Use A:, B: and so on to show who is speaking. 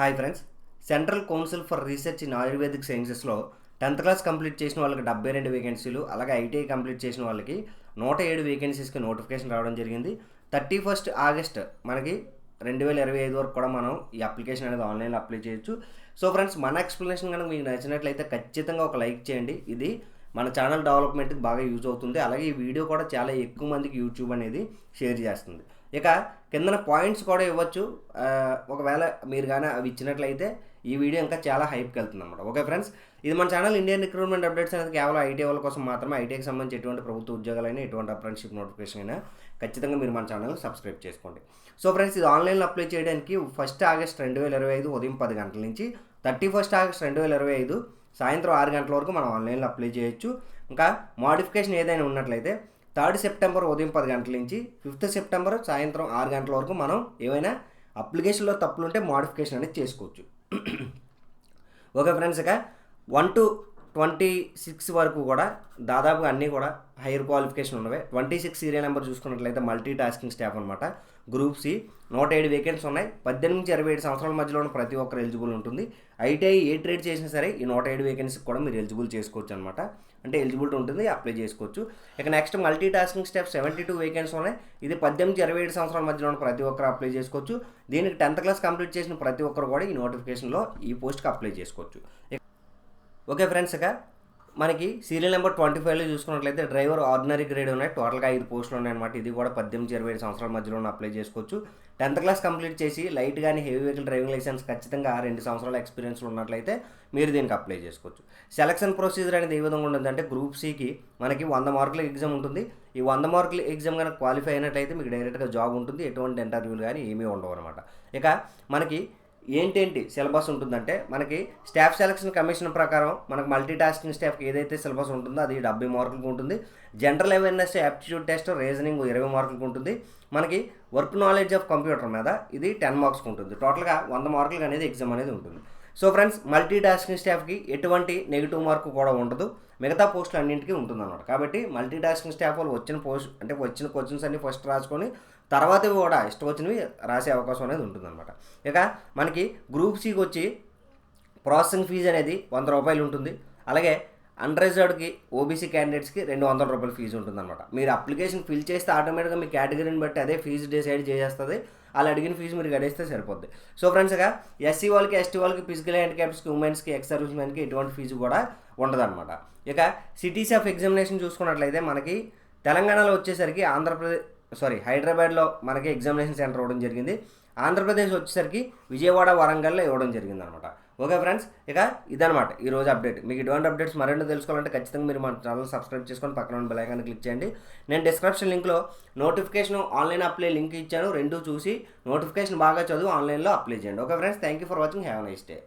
A: Hi friends. Central council for research in ayurvedic సైన్సెస్లో tenth class complete చేసిన వాళ్ళకి డెబ్బై రెండు వేకెన్సీలు అలాగే ఐటీఐ కంప్లీట్ చేసిన వాళ్ళకి నూట ఏడు వేకెన్సీస్కి నోటిఫికేషన్ రావడం జరిగింది. థర్టీ ఫస్ట్ ఆగస్ట్ మనకి రెండు వేల ఇరవై ఐదు వరకు కూడా మనం ఈ అప్లికేషన్ అనేది ఆన్లైన్లో అప్లై చేయొచ్చు. సో ఫ్రెండ్స్ మన ఎక్స్ప్లెనేషన్ కనుక మీకు నచ్చినట్లయితే ఖచ్చితంగా ఒక లైక్ చేయండి. ఇది మన ఛానల్ డెవలప్మెంట్కి బాగా యూజ్ అవుతుంది. అలాగే ఈ వీడియో కూడా చాలా ఎక్కువ మందికి యూట్యూబ్ అనేది షేర్ చేస్తుంది. ఇక కిందన పాయింట్స్ కూడా ఇవ్వచ్చు. ఒకవేళ మీరు కానీ అవి ఇచ్చినట్లయితే ఈ వీడియో ఇంకా చాలా హైప్కి వెళ్తుంది అనమాట ఓకే ఫ్రెండ్స్ ఇది మన ఛానల్ ఇండియన్ రిక్రూట్మెంట్ అప్డేట్స్ అనేది కేవలం ఐటీ వాళ్ళ కోసం మాత్రమే. ఐటీకి సంబంధించి ఎటువంటి ప్రభుత్వ ఉద్యోగాలైనా ఎటువంటి అప్రెంటిషిప్ నోటిఫికేషన్ అయినా ఖచ్చితంగా మీరు మన ఛానల్ సబ్స్క్రైబ్ చేసుకోండి. సో ఫ్రెండ్స్ ఇది ఆన్లైన్లో అప్లై చేయడానికి ఫస్ట్ ఆగస్ట్ రెండు వేల ఇరవై ఐదు ఉదయం పది గంటల నుంచి థర్టీ ఫస్ట్ ఆగస్ట్ రెండు వేల ఇరవై ఐదు సాయంత్రం ఆరు గంటల వరకు మనం ఆన్లైన్లో అప్లై చేయొచ్చు. ఇంకా మోడిఫికేషన్ ఏదైనా ఉన్నట్లయితే థర్డ్ సెప్టెంబర్ ఉదయం పది గంటల నుంచి ఫిఫ్త్ సెప్టెంబర్ సాయంత్రం ఆరు గంటల వరకు మనం ఏమైనా అప్లికేషన్లో తప్పులుంటే మాడిఫికేషన్ అనేది చేసుకోవచ్చు. ఓకే ఫ్రెండ్స్ ఇక వన్ టు ట్వంటీ సిక్స్ వరకు కూడా దాదాపుగా అన్నీ కూడా హైయర్ క్వాలిఫికేషన్ ఉన్నవే. ట్వంటీ సిక్స్ సీరియల్ నెంబర్ చూసుకున్నట్లయితే మల్టీ టాస్కింగ్ స్టాఫ్ అనమాట గ్రూప్ సి నూట ఏడు వేకెన్సీ ఉన్నాయి. పద్దెనిమిది నుంచి ఇరవై ఏడు సంవత్సరాల మధ్యలో ఉన్న ప్రతి ఒక్కరు ఎలిజిబుల్ ఉంటుంది. ఐటీఐ ఏ ట్రేడ్ చేసినా సరే ఈ నూట ఏడు వేకెన్సీకి కూడా మీరు ఎలిజిబుల్ చేసుకోవచ్చు అనమాట అంటే ఎలిజిబిలిటీ ఉంటుంది అప్లై చేసుకోవచ్చు. ఇక next multi tasking step seventy two vacancy ఉన్నాయి. ఇది పద్దెనిమిది ఇరవై ఏడు సంవత్సరాల మధ్యలో ఉన్న ప్రతి ఒక్కరు అప్లై చేసుకోవచ్చు. దీనికి టెన్త్ క్లాస్ కంప్లీట్ చేసిన ప్రతి ఒక్కరు కూడా ఈ నోటిఫికేషన్లో ఈ పోస్ట్కి అప్లై చేసుకోవచ్చు. ఓకే ఫ్రెండ్స్ ఇక మనకి సీరియల్ నెంబర్ ట్వంటీ ఫైవ్లో చూసుకున్నట్లయితే డ్రైవర్ ఆర్డినరీ గ్రేడ్ ఉన్నాయి. టోటల్గా ఐదు పోస్టులు ఉన్నాయన్నమాట. ఇది కూడా పద్దెనిమిది ఇరవై ఐదు సంవత్సరాల మధ్యలో అప్లై చేసుకోవచ్చు. టెన్త్ క్లాస్ కంప్లీట్ చేసి లైట్ కానీ హెవీ వెహికల్ డ్రైవింగ్ లైసెన్స్ ఖచ్చితంగా రెండు సంవత్సరాల ఎక్స్పీరియన్స్ ఉన్నట్లయితే మీరు దీనికి అప్లై చేసుకోవచ్చు. సెలక్షన్ ప్రొసీజర్ అనేది ఏ విధంగా ఉంటుందంటే గ్రూప్ సికి మనకి వంద మార్కుల ఎగ్జామ్ ఉంటుంది. ఈ వంద మార్కుల ఎగ్జామ్ కనుక క్వాలిఫై అయినట్లయితే మీకు డైరెక్ట్గా జాబ్ ఉంటుంది. ఎటువంటి ఇంటర్వ్యూలు కానీ ఏమీ ఉండవు అనమాట ఇక మనకి ఏంటేంటి సిలబస్ ఉంటుందంటే మనకి స్టాఫ్ సెలక్షన్ కమిషన్ ప్రకారం మనకు మల్టీ టాస్కింగ్ స్టాఫ్కి ఏదైతే సిలబస్ ఉంటుందో అది డెబ్బై మార్కులకు ఉంటుంది. General awareness aptitude test reasoning ఇరవై మార్కులకు ఉంటుంది. మనకి వర్క్ నాలెడ్జ్ ఆఫ్ కంప్యూటర్ మీద ఇది టెన్ మార్క్స్కి ఉంటుంది. టోటల్గా వంద మార్కులకు అనేది ఎగ్జామ్ అనేది ఉంటుంది. సో ఫ్రెండ్స్ మల్టీ టాస్కింగ్ స్టాఫ్కి ఎటువంటి నెగిటివ్ మార్కు కూడా ఉండదు. మిగతా పోస్టులు అన్నింటికీ ఉంటుంది అనమాట కాబట్టి మల్టీ టాస్కింగ్ స్టాఫ్ వాళ్ళు వచ్చిన పోస్ట్ అంటే వచ్చిన క్వశ్చన్స్ అన్ని ఫస్ట్ రాసుకొని తర్వాత కూడా ఇష్టం వచ్చినవి రాసే అవకాశం అనేది ఉంటుందన్నమాట. ఇక మనకి గ్రూప్ సికి వచ్చి ప్రాసెసింగ్ ఫీజు అనేది వంద రూపాయలు ఉంటుంది. అలాగే అన్రిజర్వ్డ్కి ఓబీసీ క్యాండిడేట్స్కి రెండు వందల రూపాయలు ఫీజు ఉంటుందన్నమాట. మీరు అప్లికేషన్ ఫిల్ చేస్తే ఆటోమేటిక్గా మీ కేటగిరీని బట్టి అదే ఫీజు డిసైడ్ చేసేస్తుంది. అలా అడిగిన ఫీజు మీరు గడిస్తే సరిపోద్ది. సో ఫ్రెండ్స్గా ఎస్సీ వాళ్ళకి ఎస్టీ వాళ్ళకి ఫిజికల్ హ్యాండిక్యాప్స్కి ఉమెన్స్కి ఎక్స్ సర్వీస్ మెన్కి ఎటువంటి ఫీజు కూడా ఉండదన్నమాట. ఇక సిటీస్ ఆఫ్ ఎగ్జామినేషన్ చూసుకున్నట్లయితే మనకి తెలంగాణలో వచ్చేసరికి ఆంధ్రప్రదేశ్ సారీ హైదరాబాద్లో మనకి ఎగ్జామినేషన్ సెంటర్ ఇవ్వడం జరిగింది. ఆంధ్రప్రదేశ్ వచ్చేసరికి విజయవాడ వరంగల్లో ఇవ్వడం జరిగింది అనమాట ఓకే ఫ్రెండ్స్ ఇక ఇదనమాట ఈ రోజు అప్డేట్. మీకు ఇటువంటి అప్డేట్స్ మరెన్నో తెలుసుకోవాలంటే ఖచ్చితంగా మీరు మన ఛానల్ సబ్స్క్రైబ్ చేసుకొని పక్కన ఉన్న బెలైకాన్ని క్లిక్ చేయండి. నేను డిస్క్రిప్షన్ లింక్లో నోటిఫికేషన్ ఆన్లైన్ అప్లై లింక్ ఇచ్చాను. రెండు చూసి నోటిఫికేషన్ బాగా చదువు ఆన్లైన్లో అప్లై చేయండి. Okay friends thank you for watching have nice day